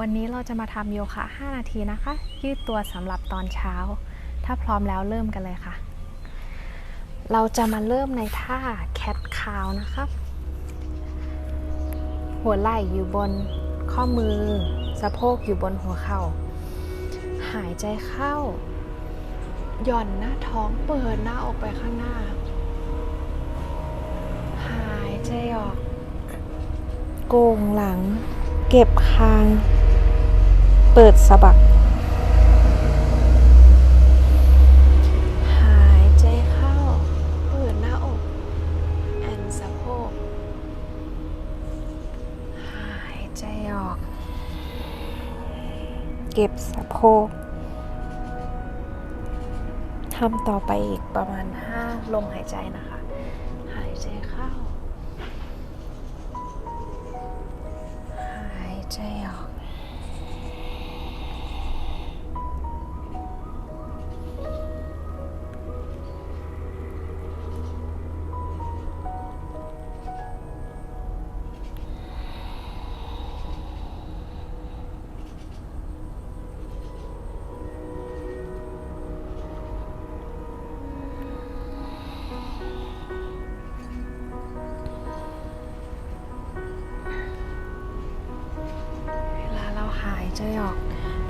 วันนี้เราจะมาทำโยคะ 5 นาทีนะคะ ยืดตัวสำหรับตอนเช้า ถ้าพร้อมแล้วเริ่มกันเลยค่ะ เราจะมาเริ่มในท่า cat cow นะคะหัวไหล่อยู่บนข้อมือ สะโพกอยู่บนหัวเข่า หายใจเข้า หย่อนหน้าท้องเปิดหน้าออกไปข้างหน้า หายใจออก โกงหลัง เก็บคาง เปิดสะบัก หายใจเข้าเปิดหน้าอกแอนสะโพก หายใจออก เก็บสะโพกทำต่อไปอีกประมาณ 5 ลมหายใจนะคะ หายใจเข้า หายใจออก เราหยออก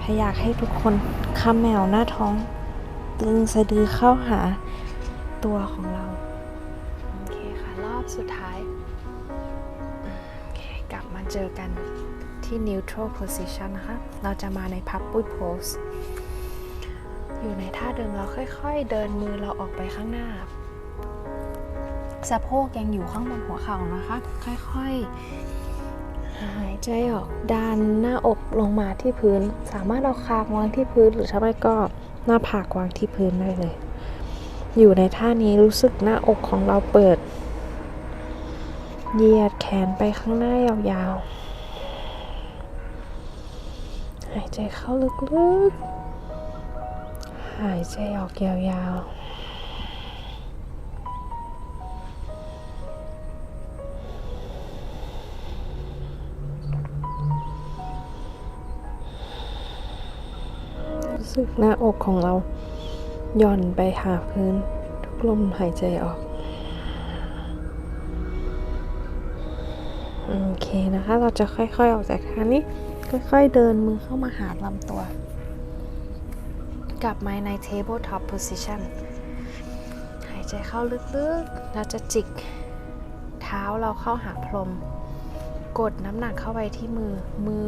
พยายามให้ทุกคนคำแมวหน้าท้อง ตึงสะดือเข้าหาตัวของเรา โอเคค่ะ รอบสุดท้ายโอเคกลับมาเจอกันที่ neutral position นะคะ เราจะมาใน puppy pose อยู่ในท่าเดิมเราค่อยๆ เดินมือเราออกไปข้างหน้า สะโพกยังอยู่ข้างบนหัวเข่านะคะ ค่อยๆ หายใจออกดันหน้าอกลงมาที่พื้น สามารถเอาคางวางที่พื้น หรือถ้าไม่ก็หน้าผากวางที่พื้นได้เลย อยู่ในท่านี้รู้สึกหน้าอกของเราเปิดเหยียดแขนไปข้างหน้ายาวๆ หายใจเข้าลึกๆ หายใจออกยาวๆ สึกหน้าอกของเราหย่อนไปหาพื้น ทุกลมหายใจออก โอเคนะคะ เราจะค่อยๆออกจากท่านี้ ค่อยๆเดินมือเข้ามาหาลำตัว กลับมาใน tabletop position หายใจเข้าลึกๆ เราจะจิกเท้าเราเข้าหาพรม กดน้ำหนักเข้าไปที่มือ มือ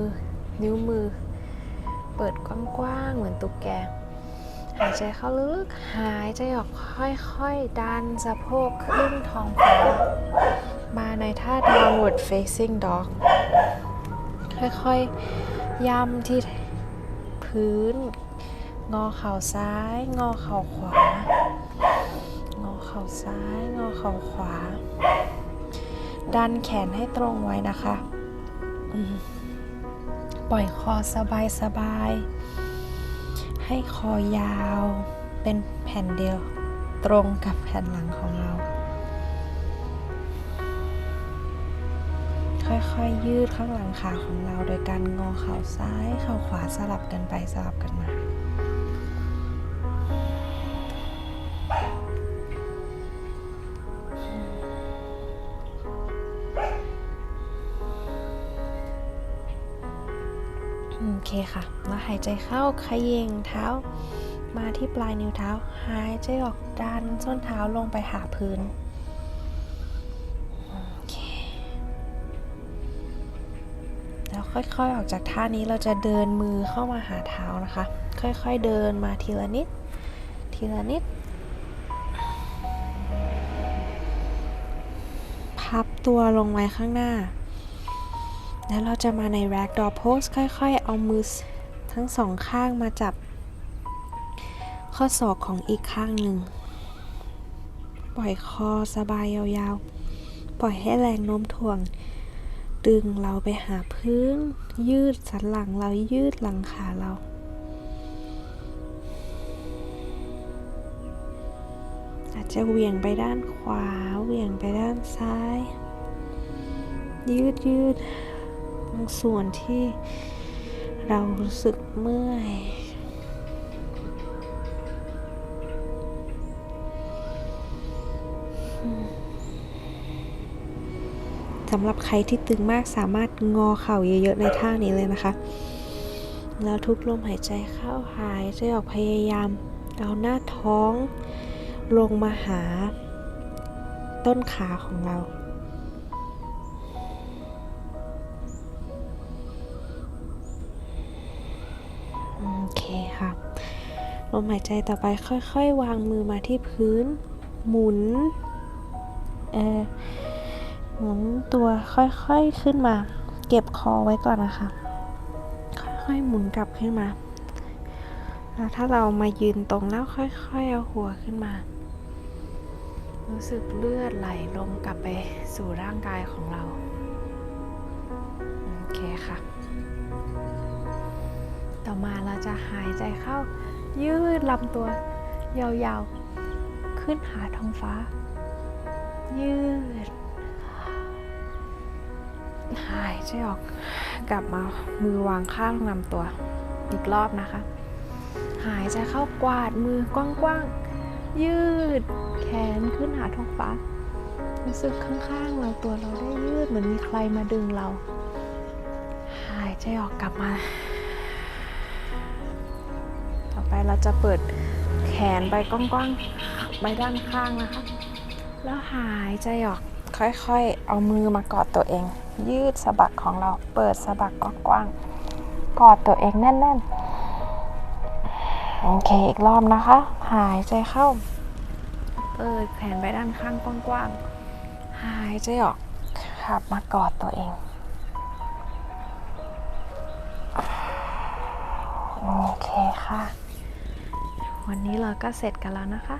นิ้วมือ เปิดกว้างๆเหมือนตุ๊กแก หายใจเข้าลึกหายใจออกค่อยๆ ดันสะโพกขึ้นท้องฟ้า มาในท่า downward facing dog ค่อยๆ ย่ำที่พื้น งอเข่าซ้าย งอเข่าขวา งอเข่าซ้าย งอเข่าขวา ดันแขนให้ตรงไว้นะคะ อืม ปล่อยคอสบายสบายให้คอยาวเป็นแผ่นเดียวตรงกับแผ่นหลังของเรา ค่อยๆยืดข้างหลังขาของเรา โดยการงอเข่าซ้ายเข่าขวาสลับกันไปสลับกันมา โอเคค่ะ แล้วหายใจเข้าขยิงเท้า มาที่ปลายนิ้วเท้า หายใจออกดันส้นเท้าลงไปหาพื้นโอเคแล้วค่อยๆออกจากท่านี้เราจะเดินมือเข้ามาหาเท้านะคะ ค่อยๆเดินมาทีละนิด ทีละนิด พับตัวลงไว้ข้างหน้า แล้วเราจะมาใน ragdoll pose ค่อยๆ เอามือทั้งสองข้างมาจับ ข้อศอกของอีกข้างหนึ่ง ปล่อยคอสบายยาวๆ ปล่อยให้แรงโน้มถ่วง ดึงเราไปหาพื้น ยืดสันหลังเรายืดหลังขาเราอาจจะเหวี่ยงไปด้านขวา เหวี่ยงไปด้านซ้าย ยืดยืด บางส่วนที่เรารู้สึกเมื่อยสำหรับใครที่ตึงมากสามารถงอเข่าเยอะๆในท่านี้เลยนะคะ แล้วทุกลมหายใจเข้าหายใจออกพยายาม เอาหน้าท้อง ลงมาหาต้นขาของเรา ค่ะ ลมหายใจต่อไปค่อยๆ วางมือมาที่พื้น หมุนเออหมุนตัวค่อยๆขึ้นมา เก็บคอไว้ก่อนนะคะ ค่อยๆหมุนกลับขึ้นมาแล้วถ้าเรามายืนตรงแล้วค่อยๆเอาหัวขึ้นมา รู้สึกเลือดไหลลงกลับไปสู่ร่างกายของเรา ต่อมาเราจะหายใจเข้า ยืดลำตัวยาวๆ ขึ้นหาท้องฟ้า ยืด หายใจออกกลับมามือวางข้างลำตัว อีกรอบนะคะ หายใจเข้ากวาดมือกว้างๆ ยืดแขนขึ้นหาท้องฟ้ารู้สึกข้างๆเราตัวเราได้ยืดเหมือนมีใครมาดึงเรา หายใจออกกลับมา ไปเราจะเปิดแขนไปกว้างๆ ไปด้านข้างนะคะ แล้วหายใจออก ค่อยๆ เอามือมากอดตัวเอง ยืดสะบักของเรา เปิดสะบักกว้างๆ กอดตัวเองแน่นๆ โอเค อีกรอบนะคะ หายใจเข้า เปิดแขนไปด้านข้างกว้างๆ หายใจออกขับมากอดตัวเองโอเคค่ะ วันนี้เราก็เสร็จกันแล้วนะคะ